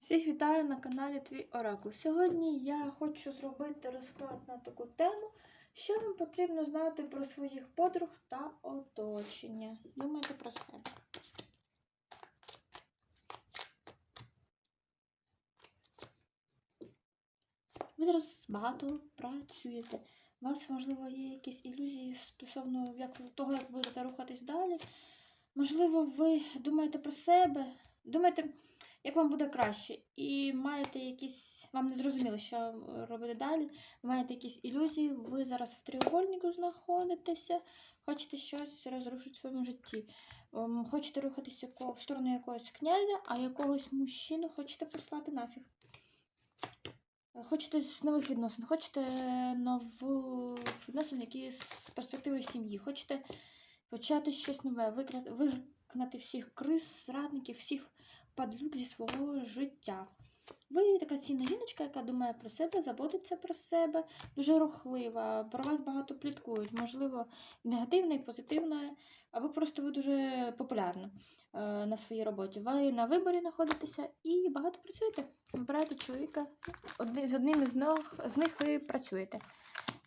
Всіх вітаю на каналі Твій Оракул. Сьогодні я хочу зробити розклад на таку тему, що вам потрібно знати про своїх подруг та оточення. Думайте про себе. Ви зараз багато працюєте. У вас, можливо, є якісь ілюзії стосовно того, як будете рухатись далі. Можливо, ви думаєте про себе, думаєте, як вам буде краще, і маєте якісь, вам не зрозуміло, що робити далі. Маєте якісь ілюзії, ви зараз в треугольнику знаходитеся, хочете щось розрушити в своєму житті. Ем, Хочете рухатися в сторону якогось князя, а якогось мужчину хочете послати нафіг. Е, Хочете з нових відносин, хочете нову відносин, які з перспективою сім'ї, хочете почати щось нове, викра- вигнати всіх криз, зрадників, всіх падлюк зі свого життя. Ви така цінна жіночка, яка думає про себе, заботиться про себе, дуже рухлива, про вас багато пліткують, можливо, і негативно, і позитивно, або просто ви дуже популярна е, на своїй роботі. Ви на виборі знаходитеся і багато працюєте. Вибираєте чоловіка, з одним із них, з них ви працюєте.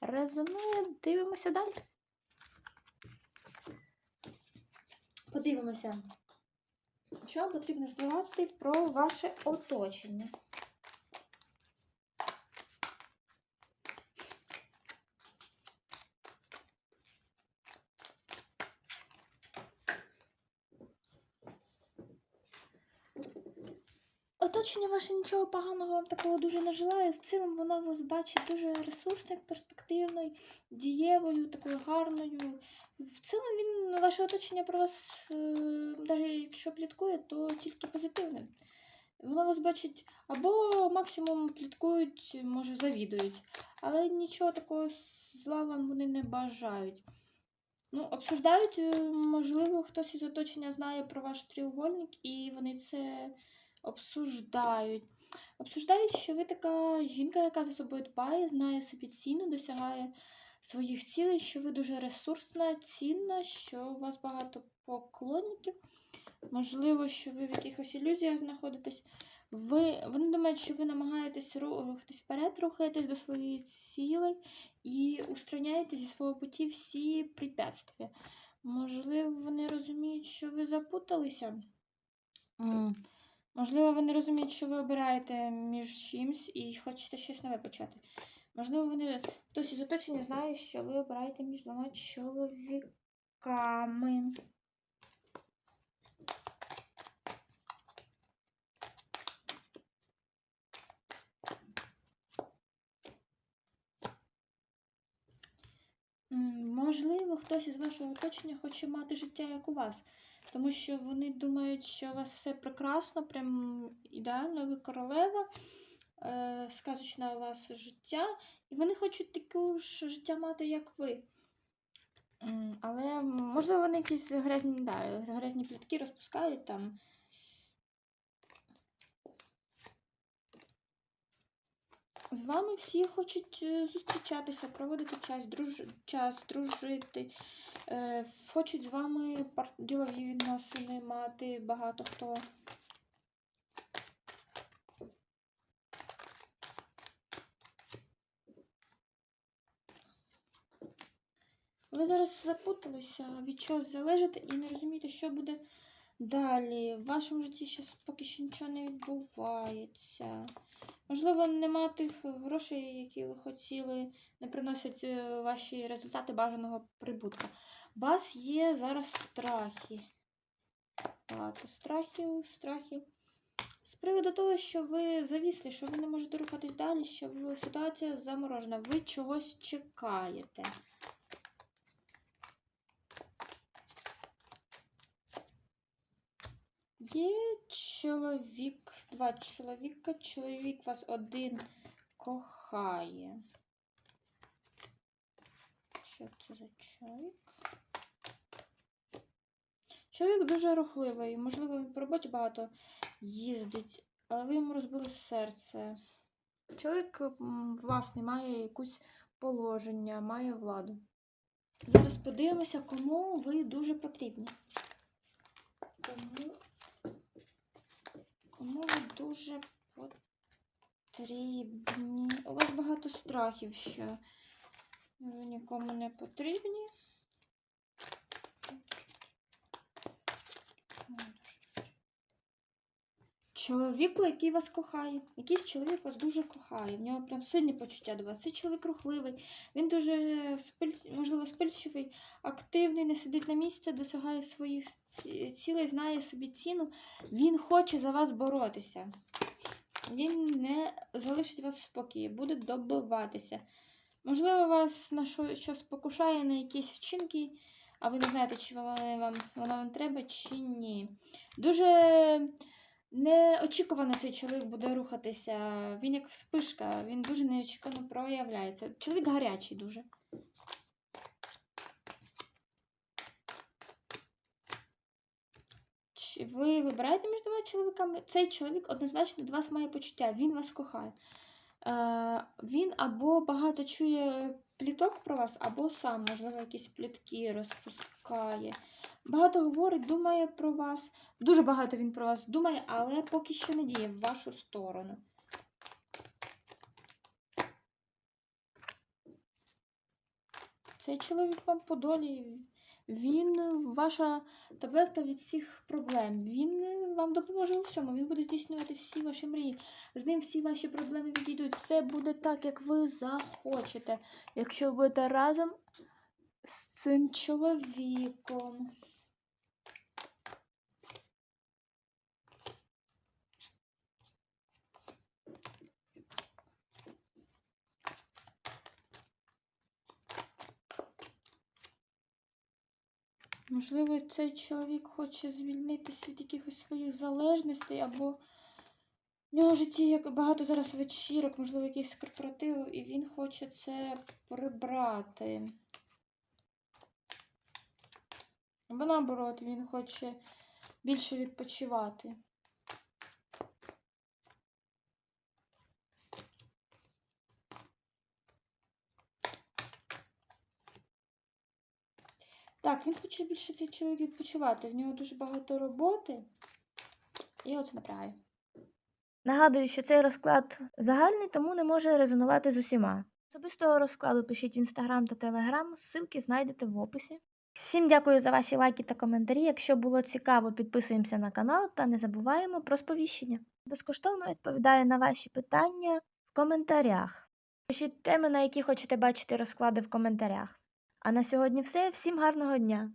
Резонує, дивимося далі. Подивимося, що потрібно здавати про ваше оточення. Оточення ваше нічого поганого вам такого дуже не желає. В цілому воно вас бачить дуже ресурсною, перспективною, дієвою, такою гарною. В цілому він ваше оточення про вас, навіть якщо пліткує, то тільки позитивне. Воно вас бачить або максимум пліткують, може завідують, але нічого такого зла вам вони не бажають. Ну, обсуждають, е, можливо, хтось із оточення знає про ваш треугольник, і вони це обсуждають. Обсуждають, що ви така жінка, яка за собою дбає, знає собі ціну, досягає своїх цілей, що ви дуже ресурсна, цінна, що у вас багато поклонників. Можливо, що ви в якихось ілюзіях знаходитесь. Ви, вони думають, що ви намагаєтесь рухатись вперед, рухаєтесь до своєї цілей і устраняєте зі свого путі всі препятствия. Можливо, вони розуміють, що ви запуталися. М, Можливо, вони розуміють, що ви обираєте між чимсь і хочете щось нове почати. Можливо, вони хтось із оточення знає, що ви обираєте між двома чоловіками. Можливо, хтось із вашого оточення хоче мати життя, як у вас, тому що вони думають, що у вас все прекрасно, прям ідеально, ви королева, е, сказочне у вас життя, і вони хочуть таке ж життя мати, як ви. Але, можливо, вони якісь грязні, да, грязні плітки розпускають там. З вами всі хочуть е, зустрічатися, проводити час, друж... час дружити. Е, хочуть з вами пар... ділові відносини мати багато хто. Ви зараз запуталися, від чого залежите і не розумієте, що буде далі. В вашому житті зараз поки що нічого не відбувається. Можливо, нема тих грошей, які ви хотіли, не приносять е, ваші результати бажаного прибутку. У вас є зараз страхи. Багато страхів, страхів. З приводу того, що ви завісли, що ви не можете рухатись далі, що ситуація заморожена, ви чогось чекаєте. Є чоловік, два чоловіка, чоловік вас один кохає. Що це за чоловік? Чоловік дуже рухливий, можливо, він по роботі багато їздить, але ви йому розбили серце. Чоловік, власне, має якусь положення, має владу. Зараз подивимося, кому ви дуже потрібні. Кому Кому ви дуже потрібні. У вас багато страхів ще. Ви нікому не потрібні. Чоловіку, який вас кохає. Якийсь чоловік вас дуже кохає. В нього прям сильні почуття до вас. Цей чоловік рухливий. Він дуже можливо спильчивий, активний, не сидить на місці, досягає своїх цілей, знає собі ціну. Він хоче за вас боротися. Він не залишить вас в спокій, буде добиватися. Можливо, вас на щось покушає на якісь вчинки, а ви не знаєте, чи воно вам, воно вам треба, чи ні. Дуже неочікувано цей чоловік буде рухатися. Він як вспишка, він дуже неочікувано проявляється. Чоловік гарячий дуже. Чи ви вибираєте між двома чоловіками? Цей чоловік однозначно до вас має почуття, він вас кохає. Е, він або багато чує пліток про вас, або сам, можливо, якісь плітки розпускає. Багато говорить, думає про вас. Дуже багато він про вас думає, але поки що не діє в вашу сторону. Цей чоловік вам по долі. Він ваша таблетка від всіх проблем. Він вам допоможе у всьому. Він буде здійснювати всі ваші мрії. З ним всі ваші проблеми відійдуть. Все буде так, як ви захочете. Якщо ви будете разом з цим чоловіком. Можливо, цей чоловік хоче звільнитися від якихось своїх залежностей, або в нього в житті як багато зараз вечірок, можливо, якихось корпоративів, і він хоче це прибрати. Або наоборот, він хоче більше відпочивати. Так, він хоче більше цей чоловік відпочивати. В нього дуже багато роботи. І оце напрягає. Нагадую, що цей розклад загальний, тому не може резонувати з усіма. Особистого розкладу пишіть в інстаграм та телеграм, ссылки знайдете в описі. Всім дякую за ваші лайки та коментарі. Якщо було цікаво, підписуємося на канал та не забуваємо про сповіщення. Безкоштовно відповідаю на ваші питання в коментарях. Пишіть теми, на які хочете бачити розклади в коментарях. А на сьогодні все. Всім гарного дня!